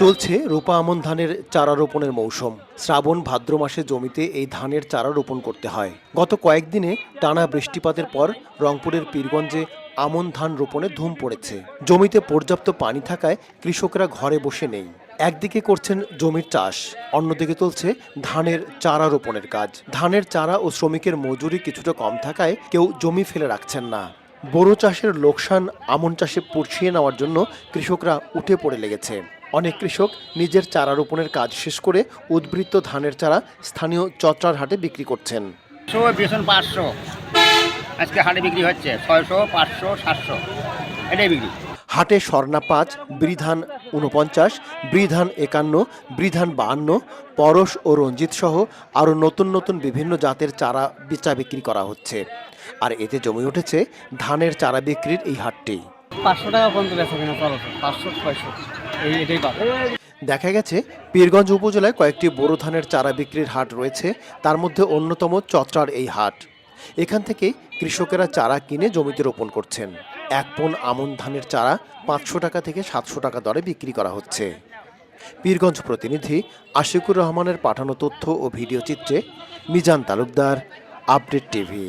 চলছে রূপা আমন ধানের চারা রোপণের মৌসুম। শ্রাবণ ভাদ্র মাসে জমিতে এই ধানের চারা রোপণ করতে হয়। গত কয়েকদিনে টানা বৃষ্টিপাতের পর রংপুরের পীরগঞ্জে আমন ধান রোপণে ধুম পড়েছে। জমিতে পর্যাপ্ত পানি থাকায় কৃষকরা ঘরে বসে নেই। একদিকে করছেন জমির চাষ, অন্যদিকে চলছে ধানের চারা রোপণের কাজ। ধানের চারা ও শ্রমিকের মজুরি কিছুটা কম থাকায় কেউ জমি ফেলে রাখছেন না। বোরো চাষের লোকসান আমন চাষে পুষিয়ে নেওয়ার জন্য কৃষকরা উঠে পড়ে লেগেছে। অনেক কৃষক নিজের চারা রোপণের কাজ শেষ করে উদ্বৃত্ত ধানের চারা স্থানীয় চত্রার হাটে বিক্রি করছেন। বেসন পাঁচশো। আজকে হাটে বিক্রি হচ্ছে ছয়শো পাঁচশো সাতশো। এটাই বিক্রি। হাটে স্বর্ণা পাঁচ বৃধান উনপঞ্চাশ বৃধান একান্ন বৃধান বাহান্ন পরশ ও রঞ্জিত সহ আরও নতুন নতুন বিভিন্ন জাতের চারা বেচা বিক্রি করা হচ্ছে। আর এতে জমে উঠেছে ধানের চারা বিক্রির এই হাটটি। পাঁচশো টাকা পর্যন্ত বেচা কিনা পাঁচশো ছয়শো। দেখা গেছে, পীরগঞ্জ উপজেলায় কয়েকটি বোরো ধানের চারা বিক্রির হাট রয়েছে, তার মধ্যে অন্যতম চত্রার এই হাট। এখান থেকে কৃষকেরা চারা কিনে জমিতে রোপণ করছেন। এক পন আমন ধানের চারা পাঁচশো টাকা থেকে সাতশো টাকা দরে বিক্রি করা হচ্ছে। পীরগঞ্জ প্রতিনিধি আশিকুর রহমানের পাঠানো তথ্য ও ভিডিও চিত্রে মিজান তালুকদার, আপডেট টিভি।